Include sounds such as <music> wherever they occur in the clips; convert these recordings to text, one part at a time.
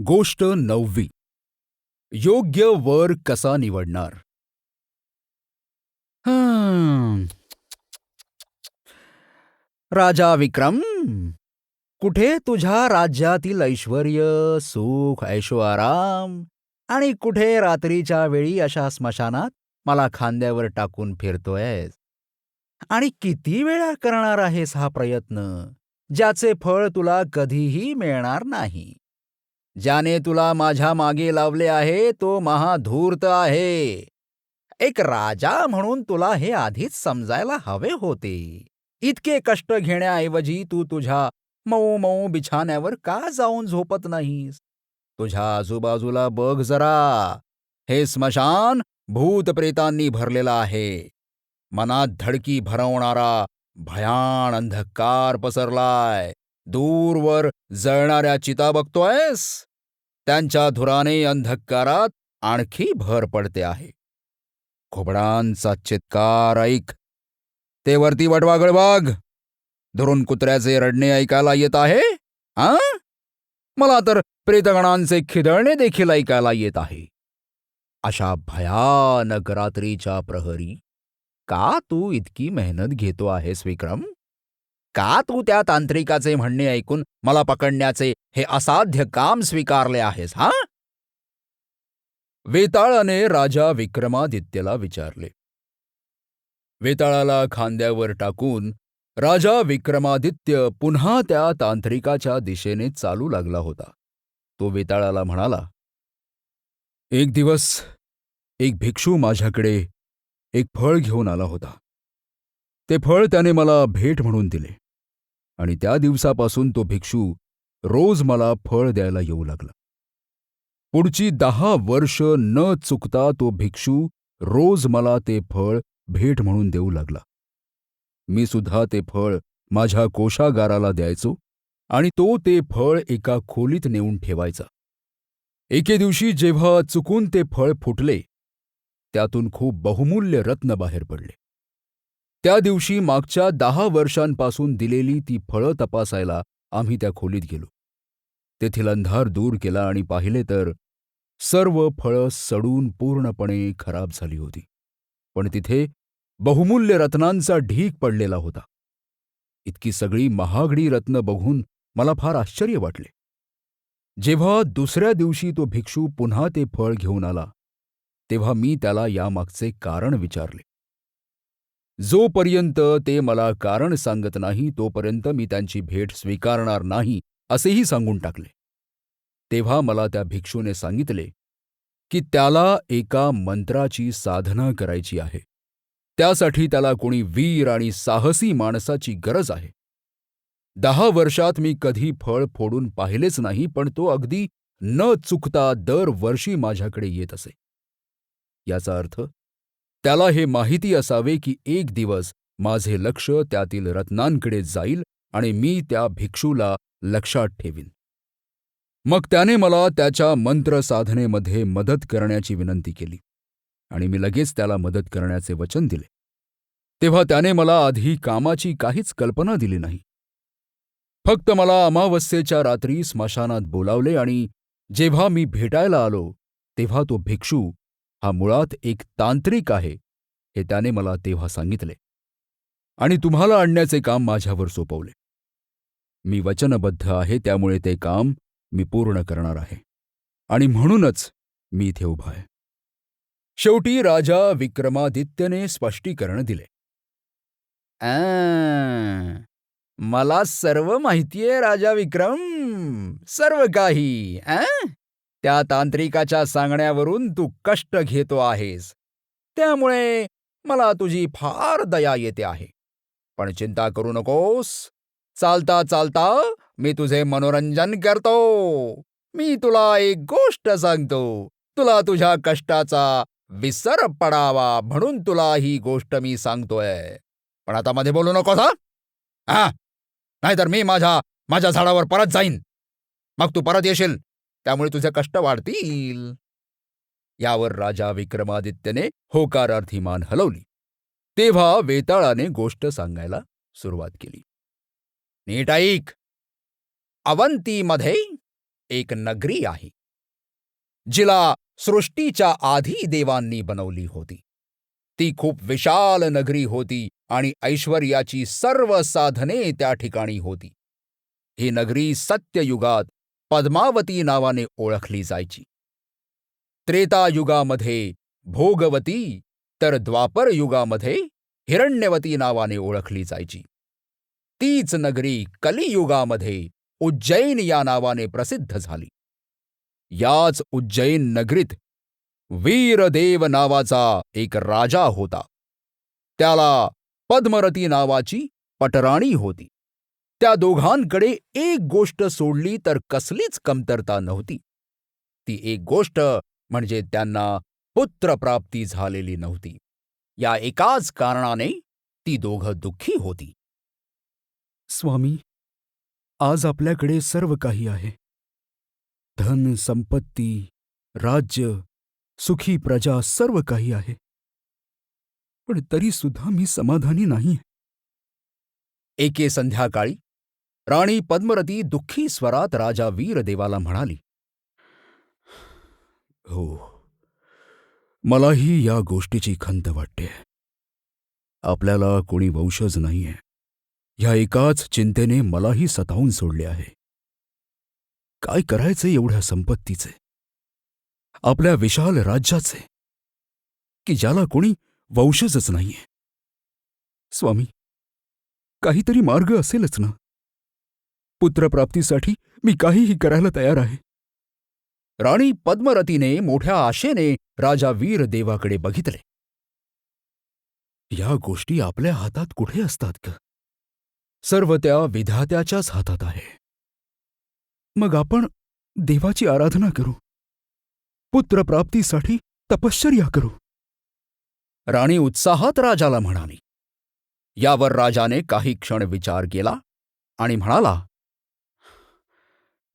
गोष्ट नववी. योग्य वर कसा निवडणार? राजा विक्रम कुठे तुझ्या राज्यातील ऐश्वर सुख ऐशो आराम आणि कुठे रात्रीच्या वेळी अशा स्मशानात मला खांद्यावर टाकून फिरतोयस? आणि किती वेळा करणार आहेस हा प्रयत्न? ज्याचे फळ तुला कधीही मिळणार नाही. ज्याने तुला माझ्या मागे लावले आहे तो महाधूर्त आहे. एक राजा म्हणून तुला हे आधीच समजायला हवे होते. इतके कष्ट घेण्याऐवजी तू तुझ्या मऊ मऊ बिछाण्यावर का जाऊन झोपत नाहीस? तुझ्या आजूबाजूला बघ जरा. हे स्मशान भूतप्रेतांनी भरलेलं आहे. मनात धडकी भरवणारा भयान अंधकार पसरलाय. दूरवर जळणाऱ्या चिता बघतोयस? त्यांच्या धुराने अंधकारात आणखी भर पडते आहे. खोबडांचा चित्कार ऐक. ते वरती वटवागळ वाघ. धरून कुत्र्याचे रडणे ऐकायला येत आहे? आ मला तर प्रेतगणांचे खिदळणे देखील ऐकायला येत आहे. अशा भयानक रात्रीच्या प्रहरी का तू इतकी मेहनत घेतो आहेस विक्रम? का तू त्या तांत्रिकाचे म्हणणे ऐकून मला पकडण्याचे हे असाध्य काम स्वीकारले आहेस हा? वेताळाने राजा विक्रमादित्यला विचारले. वेताळाला खांद्यावर टाकून राजा विक्रमादित्य पुन्हा त्या तांत्रिकाच्या दिशेने चालू लागला होता. तो वेताळाला म्हणाला एक दिवस एक भिक्षू माझ्याकडे एक फळ घेऊन आला होता. ते फळ त्याने मला भेट म्हणून दिले. आणि त्या दिवसापासून तो भिक्षू रोज मला फळ द्यायला येऊ लागला. पुढची दहा वर्ष न चुकता तो भिक्षू रोज मला ते फळ भेट म्हणून देऊ लागला. मी सुद्धा ते फळ माझ्या कोशागाराला द्यायचो आणि तो ते फळ एका खोलीत नेऊन ठेवायचा. एके दिवशी जेव्हा चुकून ते फळ फुटले त्यातून खूप बहुमूल्य रत्न बाहेर पडले. त्या दिवशी मागच्या दहा वर्षांपासून दिलेली ती फळं तपासायला आम्ही त्या खोलीत गेलो. तेथील अंधार दूर केला आणि पाहिले तर सर्व फळं सडून पूर्णपणे खराब झाली होती. पण तिथे बहुमूल्य रत्नांचा ढीक पडलेला होता. इतकी सगळी महागडी रत्न बघून मला फार आश्चर्य वाटले. जेव्हा दुसऱ्या दिवशी तो भिक्षू पुन्हा ते फळ घेऊन आला तेव्हा मी त्याला यामागचे कारण विचारले. जोपर्यंत ते मला कारण सांगत नाही तोपर्यंत मी त्यांची भेट स्वीकारणार नाही असेही सांगून टाकले. तेव्हा मला त्या भिक्षूने सांगितले की त्याला एका मंत्राची साधना करायची आहे. त्यासाठी त्याला कोणी वीर आणि साहसी माणसाची गरज आहे. दहा वर्षात मी कधी फळ फोडून पाहिलेच नाही पण तो अगदी न चुकता दरवर्षी माझ्याकडे येत असे. याचा अर्थ त्याला हे माहिती असावे की एक दिवस माझे लक्ष त्यातील रत्नांकडे जाईल आणि मी त्या भिक्षूला लक्षात ठेवीन. मग त्याने मला त्याच्या मंत्र साधनेमध्ये मदत करण्याची विनंती केली आणि मी लगेच त्याला मदत करण्याचे वचन दिले. तेव्हा त्याने मला आधी कामाची काहीच कल्पना दिली नाही. फक्त मला अमावस्येच्या रात्री स्मशानात बोलावले आणि जेव्हा मी भेटायला आलो तेव्हा तो भिक्षू हा मुळात एक तांत्रिक आहे हे त्याने मला तेव्हा सांगितले. आणि तुम्हाला आणण्याचे काम माझ्यावर सोपवले. मी वचनबद्ध आहे त्यामुळे ते काम मी पूर्ण करणार आहे. आणि म्हणूनच मी इथे उभा आहे. शेवटी राजा विक्रमादित्यने स्पष्टीकरण दिले. "आ, मला सर्व माहितीये राजा विक्रम. सर्व काही आ? त्या तांत्रिकाच्या सांगण्यावरून तू कष्ट घेतो आहेस. त्यामुळे मला तुझी फार दया येते आहे. पण चिंता करू नकोस. चालता चालता मी तुझे मनोरंजन करतो. मी तुला एक गोष्ट सांगतो. तुला तुझ्या कष्टाचा विसर पडावा म्हणून तुला ही गोष्ट मी सांगतोय. पण आता मध्ये बोलू नकोस हा? हा? नाहीतर मी माझ्या माझ्या झाडावर परत जाईन. मग तू परत येशील. त्यामुळे तुझे कष्ट वाढतील. यावर राजा विक्रमादित्यने होकारार्थी मान हलवली. तेव्हा वेताळाने गोष्ट सांगायला सुरुवात केली. नीट ऐक. अवंतीमध्ये एक नगरी आहे. जिला सृष्टीच्या आधी देवांनी बनवली होती. ती खूप विशाल नगरी होती आणि ऐश्वर्याची सर्व साधने त्या ठिकाणी होती. ही नगरी सत्ययुगात पद्मावती नावाने ओळखली जायची. त्रेतायुगामध्ये भोगवती तर द्वापर युगामध्ये हिरण्यवती नावाने ओळखली जायची. तीच नगरी कलियुगामध्ये उज्जैन या नावाने प्रसिद्ध झाली. याच उज्जैन नगरीत वीरदेव नावाचा एक राजा होता. त्याला पद्मरती नावाची पटराणी होती. त्या दोघांकडे एक गोष्ट सोडली तर कसलीच कमतरता नव्हती. ती एक गोष्ट म्हणजे त्यांना पुत्रप्राप्ती झालेली नव्हती. या एकाच कारणाने ती दोघं दुःखी होती. स्वामी आज आपल्याकडे सर्व काही आहे. धन संपत्ती राज्य सुखी प्रजा सर्व काही आहे. पण तरी सुद्धा मी समाधानी नाही. एके संध्याकाळी राणी पद्मरती दुःखी स्वरात राजा वीरदेवाला म्हणाली हो मलाही या गोष्टीची खंत वाटते. आपल्याला कोणी वंशज नाहीये. ह्या एकाच चिंतेने मलाही सतावून सोडले आहे. काय करायचे एवढ्या संपत्तीचे? आपल्या विशाल राज्याचे की ज्याला कोणी वंशजच नाहीये. स्वामी काहीतरी मार्ग असेलच ना? पुत्रप्राप्तीसाठी मी काहीही करायला तयार आहे. राणी पद्मरतीने मोठ्या आशेने राजा वीरदेवाकडे बघितले. या गोष्टी आपल्या हातात कुठे असतात का सर्व त्या विधात्याच्याच हातात आहे. मग आपण देवाची आराधना करू. पुत्रप्राप्तीसाठी तपश्चर्या करू. राणी उत्साहात राजाला म्हणाली. यावर राजाने काही क्षण विचार केला आणि म्हणाला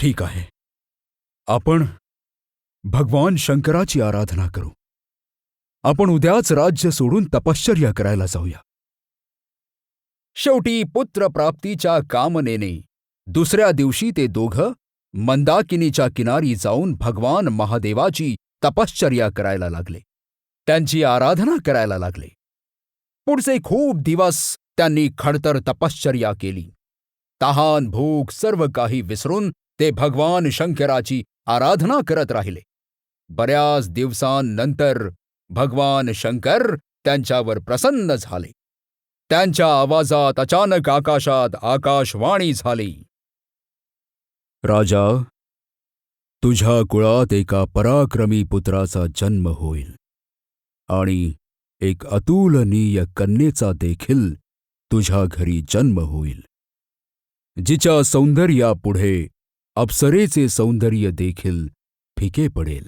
ठीक आहे. आपण भगवान शंकराची आराधना करू. आपण उद्याच राज्य सोडून तपश्चर्या करायला जाऊया. शेवटी पुत्रप्राप्तीच्या कामनेने दुसऱ्या दिवशी ते दोघं मंदाकिनीच्या किनारी जाऊन भगवान महादेवाची तपश्चर्या करायला लागले. त्यांची आराधना करायला लागले. पुढचे खूप दिवस त्यांनी खडतर तपश्चर्या केली. तहान भूक सर्व काही विसरून ते भगवान शंकराची आराधना करत राहिले. बऱ्याच दिवसांनंतर भगवान शंकर त्यांच्यावर प्रसन्न झाले. त्यांच्या आवाजात अचानक आकाशात आकाशवाणी झाली. राजा तुझ्या कुळात एका पराक्रमी पुत्राचा जन्म होईल आणि एक अतुलनीय कन्येचा देखील तुझ्या घरी जन्म होईल. जिच्या सौंदर्यापुढे अप्सरेचे सौंदर्य देखील फिके पडेल.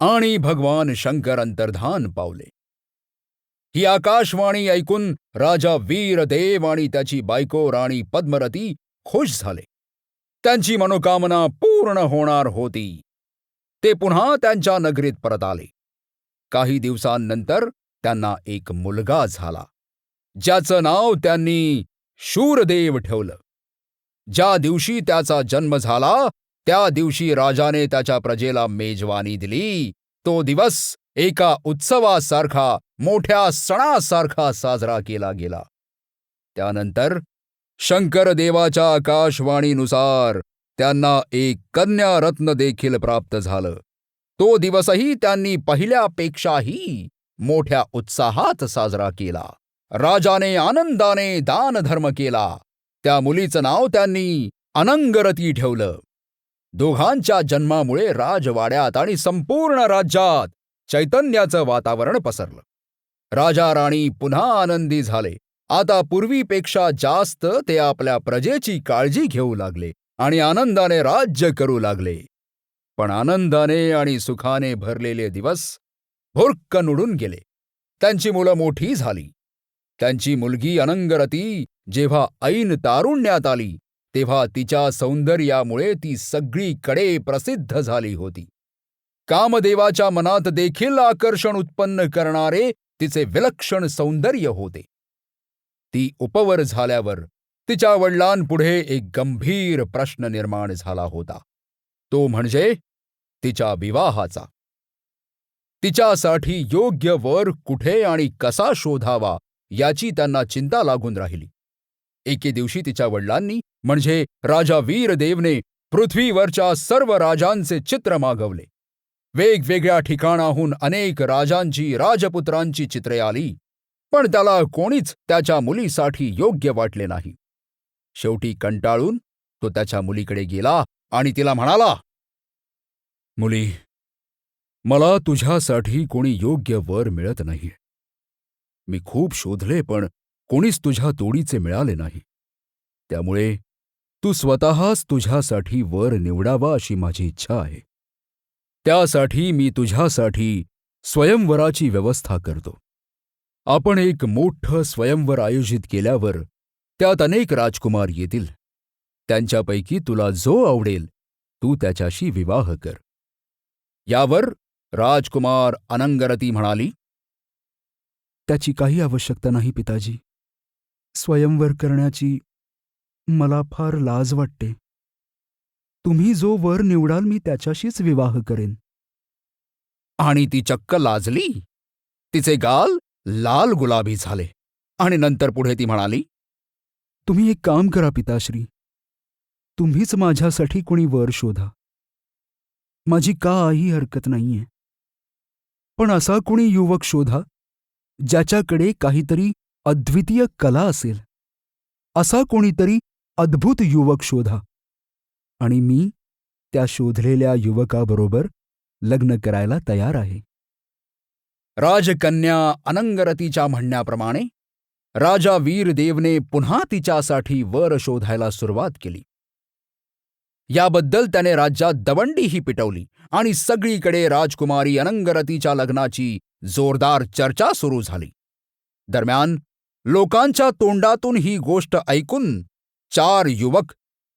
आणि भगवान शंकर अंतर्धान पावले. ही आकाशवाणी ऐकून राजा वीरदेव आणि त्याची बायको राणी पद्मरती खुश झाले. त्यांची मनोकामना पूर्ण होणार होती. ते पुन्हा त्यांच्या नगरीत परत आले. काही दिवसांनंतर त्यांना एक मुलगा झाला. ज्याचं नाव त्यांनी शूरदेव ठेवलं. ज्या दिवशी त्याचा जन्म झाला त्या दिवशी राजाने त्याच्या प्रजेला मेजवानी दिली. तो दिवस एका उत्सवासारखा मोठ्या सणासारखा साजरा केला गेला. त्यानंतर शंकरदेवाच्या आकाशवाणीनुसार त्यांना एक कन्या रत्न देखील प्राप्त झालं. तो दिवसही त्यांनी पहिल्यापेक्षाही मोठ्या उत्साहात साजरा केला. राजाने आनंदाने दानधर्म केला. त्या मुलीचं नाव त्यांनी अनंगरती ठेवलं. दोघांच्या जन्मामुळे राजवाड्यात आणि संपूर्ण राज्यात चैतन्याचं वातावरण पसरलं. राजा राणी पुन्हा आनंदी झाले. आता पूर्वीपेक्षा जास्त ते आपल्या प्रजेची काळजी घेऊ लागले आणि आनंदाने राज्य करू लागले. पण आनंदाने आणि सुखाने भरलेले दिवस भोरकन उडून गेले. त्यांची मुलं मोठी झाली. त्यांची मुलगी अनंगरती जेव्हा ऐन तारुण्यात आली तेव्हा तिच्या सौंदर्यामुळे ती सगळीकडे प्रसिद्ध झाली होती. कामदेवाच्या मनात देखील आकर्षण उत्पन्न करणारे तिचे विलक्षण सौंदर्य होते. ती उपवर झाल्यावर तिच्या वडिलांपुढे एक गंभीर प्रश्न निर्माण झाला होता. तो म्हणजे तिच्या विवाहाचा. तिच्यासाठी योग्य वर कुठे आणि कसा शोधावा याची त्यांना चिंता लागून राहिली. एके दिवशी तिच्या वडिलांनी म्हणजे राजा वीरदेवने पृथ्वीवरच्या सर्व राजांचे चित्र मागवले. वेगवेगळ्या ठिकाणाहून अनेक राजांची राजपुत्रांची चित्रे आली पण त्याला कोणीच त्याच्या मुलीसाठी योग्य वाटले नाही. शेवटी कंटाळून तो त्याच्या मुलीकडे गेला आणि तिला म्हणाला मुली मला तुझ्यासाठी कोणी योग्य वर मिळत नाही मी खूप शोधले पण कोणीच तुझ्या तोडीचे मिळाले नाही. त्यामुळे तू स्वतःच तुझ्यासाठी वर निवडावा अशी माझी इच्छा आहे. त्यासाठी मी तुझ्यासाठी स्वयंवराची व्यवस्था करतो. आपण एक मोठं स्वयंवर आयोजित केल्यावर त्यात अनेक राजकुमार येतील. त्यांच्यापैकी तुला जो आवडेल तू त्याच्याशी विवाह कर. यावर राजकुमार अनंगरती म्हणाली त्याची काही आवश्यकता नाही पिताजी. स्वयंवर करण्याची मला फार लाज वाटते. तुम्ही जो वर निवडाल मी त्याच्याशीच विवाह करेन. आणि ती चक्क लाजली. तिचे गाल लाल गुलाबी झाले. आणि नंतर पुढे ती म्हणाली तुम्ही एक काम करा पिताश्री. तुम्हीच माझ्यासाठी कोणी वर शोधा. माझी काही हरकत नाहीये. पण असा कोणी युवक शोधा ज्याच्याकडे काहीतरी अद्वितीय कला असेल. असा कोणीतरी अद्भुत युवक शोधा. आणि मी त्या शोधलेल्या युवकाबरोबर लग्न करायला तयार आहे. राजकन्या अनंगरतीच्या म्हणण्याप्रमाणे राजा वीरदेवने पुन्हा तिच्यासाठी वर शोधायला सुरुवात केली. याबद्दल त्याने राज्यात दवंडीही पिटवली आणि सगळीकडे राजकुमारी अनंगरतीच्या लग्नाची जोरदार चर्चा सुरू झाली. दरम्यान लोकांच्या तोंडातून ही गोष्ट ऐकून चार युवक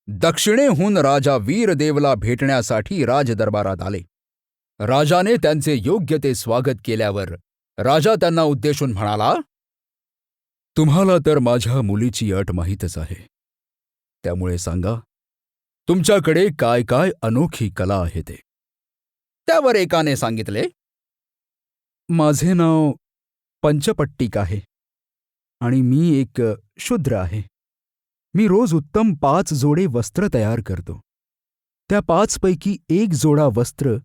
दक्षिणेहून राजा वीरदेवला भेटण्यासाठी राजदरबारात आले. राजाने त्यांचे योग्य ते स्वागत केल्यावर राजा त्यांना उद्देशून म्हणाला तुम्हाला तर माझ्या मुलीची अट माहीतच आहे. त्यामुळे सांगा तुमच्याकडे काय काय अनोखी कला आहे ते? त्यावर एकाने सांगितले माझे नाव पंचपट्टिक आहे. आणि मी एक शूद्र आहे. मी रोज उत्तम पाच जोडे वस्त्र तयार करतो. त्या पाचपैकी एक जोडा वस्त्र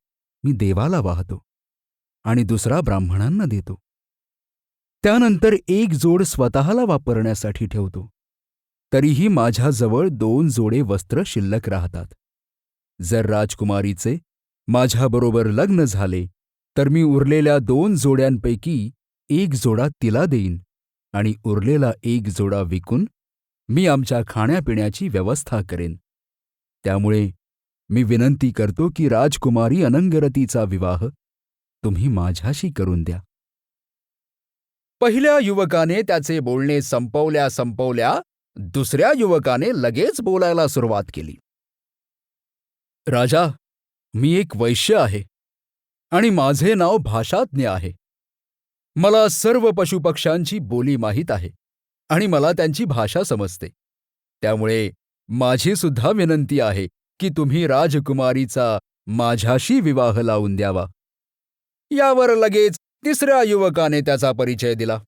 मी देवाला वाहतो आणि दुसरा ब्राह्मणांना देतो. त्यानंतर एक जोड स्वतःला वापरण्यासाठी ठेवतो. तरीही माझ्याजवळ दोन जोडे वस्त्र शिल्लक राहतात. जर राजकुमारीचे माझ्याबरोबर लग्न झाले तर मी उरलेल्या दोन जोड्यांपैकी एक जोडा तिला देईन. आणि उरलेला एक जोडा विकून मी आमच्या खाण्यापिण्याची व्यवस्था करेन. त्यामुळे मी विनंती करतो की राजकुमारी अनंगरतीचा विवाह तुम्ही माझ्याशी करून द्या. पहिल्या युवकाने त्याचे बोलणे संपवल्या संपवल्या दुसऱ्या युवकाने लगेच बोलायला सुरुवात केली. राजा मी एक वैश्य आहे आणि माझे नाव भाषाज्ञ आहे. मला सर्व पशुपक्ष्यांची बोली माहीत आहे आणि मला त्यांची भाषा समजते. त्यामुळे माझी सुद्धा विनंती आहे की तुम्ही राजकुमारीचा माझ्याशी विवाह लावून द्यावा. यावर लगेच तिसऱ्या युवकाने त्याचा परिचय दिला.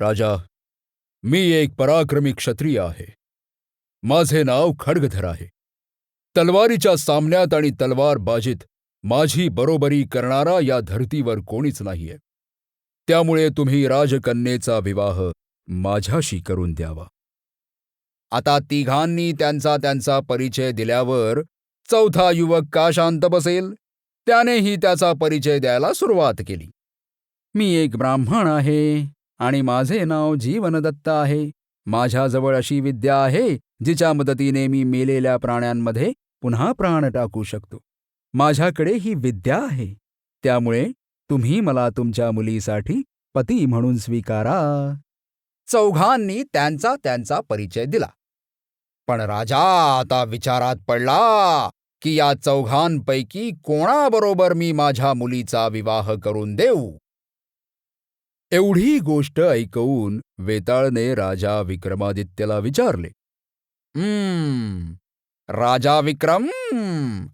राजा मी एक पराक्रमी क्षत्रिय आहे. माझे नाव खडगधर आहे. तलवारीच्या सामन्यात आणि तलवार बाजीत माझी बरोबरी करणारा या धर्तीवर कोणीच नाहीये. त्यामुळे तुम्ही राजकन्येचा विवाह माझ्याशी करून द्यावा. आता तिघांनी त्यांचा त्यांचा परिचय दिल्यावर चौथा युवक का शांत बसेल? त्यानेही त्याचा परिचय द्यायला सुरुवात केली. मी एक ब्राह्मण आहे आणि माझे नाव जीवनदत्त आहे. माझ्याजवळ अशी विद्या आहे जिच्या मदतीने मी मेलेल्या प्राण्यांमध्ये पुन्हा प्राण टाकू शकतो. माझ्याकडे ही विद्या आहे. त्यामुळे तुम्ही मला तुमच्या मुलीसाठी पती म्हणून स्वीकारा. चौघांनी त्यांचा त्यांचा परिचय दिला. पण राजा आता विचारात पडला की या चौघांपैकी कोणाबरोबर मी माझ्या मुलीचा विवाह करून देऊ? एवढी गोष्ट ऐकवून वेताळने राजा विक्रमादित्यला विचारले. राजा विक्रम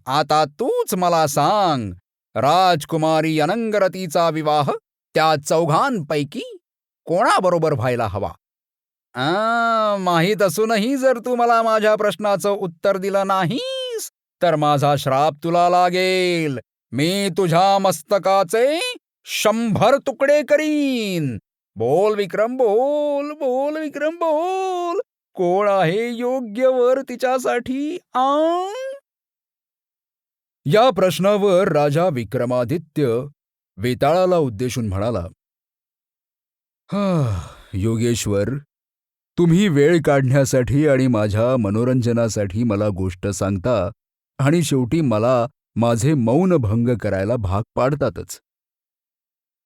आता तूच मला सांग राजकुमारी अनंगरतीचा विवाह त्या चौघांपैकी कोणाबरोबर व्हायला हवा? आ, माहीत असूनही जर तू मला माझ्या प्रश्नाचं उत्तर दिलं नाहीस तर माझा श्राप तुला लागेल. मी तुझ्या मस्तकाचे शंभर तुकडे करीन. बोल विक्रम बोल बोल विक्रम बोल. कोण आहे योग्य वर तिच्यासाठी आ या प्रश्नावर राजा विक्रमादित्य वेताळाला उद्देशून म्हणाला हा योगेश्वर तुम्ही वेळ काढण्यासाठी आणि माझ्या मनोरंजनासाठी मला गोष्ट सांगता आणि शेवटी मला माझे मौन भंग करायला भाग पाडतातच.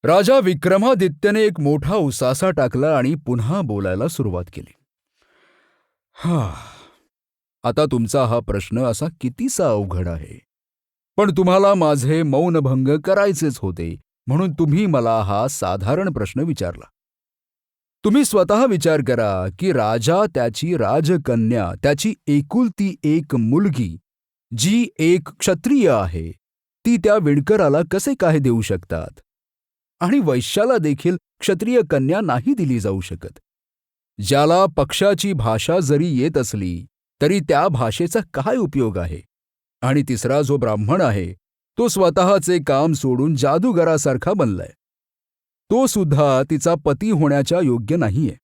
राजा विक्रमादित्यने एक मोठा उसासा टाकला आणि पुन्हा बोलायला सुरुवात केली हा आता तुमचा हा प्रश्न असा कितीसा अवघड आहे. पण तुम्हाला माझे मौनभंग करायचेच होते म्हणून तुम्ही मला हा साधारण प्रश्न विचारला. तुम्ही स्वतः विचार करा की राजा त्याची राजकन्या त्याची एकुलती एक मुलगी जी एक क्षत्रिय आहे ती त्या विणकराला कसे काय देऊ शकतात? आणि वैश्याला देखील क्षत्रिय कन्या नाही दिली जाऊ शकत. ज्याला पक्षाची भाषा जरी येत असली तरी त्या भाषेचा काय उपयोग आहे? आणि तिसरा जो ब्राह्मण आहे तो स्वतःचे काम सोडून जादूगरासारखा बनलाय. तो सुद्धा तिचा पती होण्याच्या योग्य नाहीये.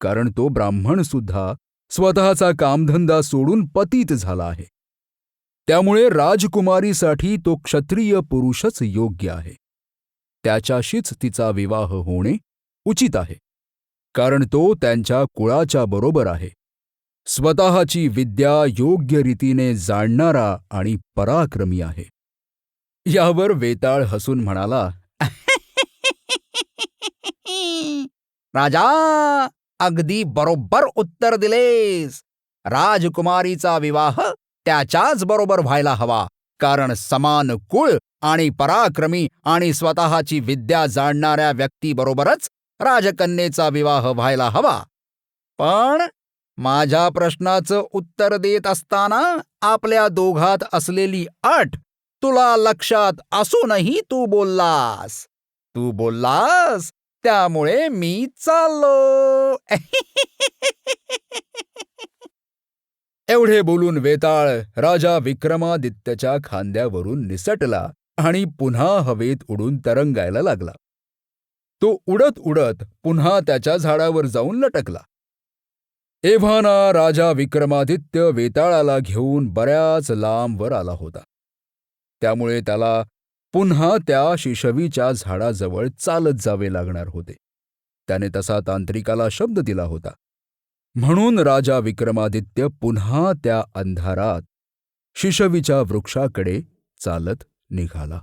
कारण तो ब्राह्मण सुद्धा स्वतःचा कामधंदा सोडून पतीत झाला आहे. त्यामुळे राजकुमारीसाठी तो क्षत्रिय पुरुषच योग्य आहे. त्याच्याशीच तिचा विवाह होणे उचित आहे. कारण तो त्यांच्या कुळाच्या बरोबर आहे. स्वतःची विद्या योग्य रीतीने जाणणारा आणि पराक्रमी आहे. यावर वेताळ हसून म्हणाला राजा अगदी बरोबर उत्तर दिलेस. राजकुमारीचा विवाह त्याच्याच बरोबर व्हायला हवा कारण समान कुळ आणि पराक्रमी आणि स्वतःची विद्या जाणणाऱ्या व्यक्तीबरोबरच राजकन्येचा विवाह व्हायला हवा. पण माझ्या प्रश्नाचं उत्तर देत असताना आपल्या दोघात असलेली अट तुला लक्षात असूनही तू बोललास. तू बोललास त्यामुळे मी चाललो. <laughs> एवढे बोलून वेताळ राजा विक्रमादित्यच्या खांद्यावरून निसटला आणि पुन्हा हवेत उडून तरंगायला लागला. तो उडत उडत पुन्हा त्याच्या झाडावर जाऊन लटकला. एव्हाना राजा विक्रमादित्य वेताळाला घेऊन बऱ्याच लांबवर आला होता. त्यामुळे त्याला पुन्हा त्या शिशवीच्या झाडाजवळ चालत जावे लागणार होते. त्याने तसा तांत्रिकाला शब्द दिला होता. म्हणून राजा विक्रमादित्य पुन्हा त्या अंधारात शिशवीच्या वृक्षाकडे चालत निघाला.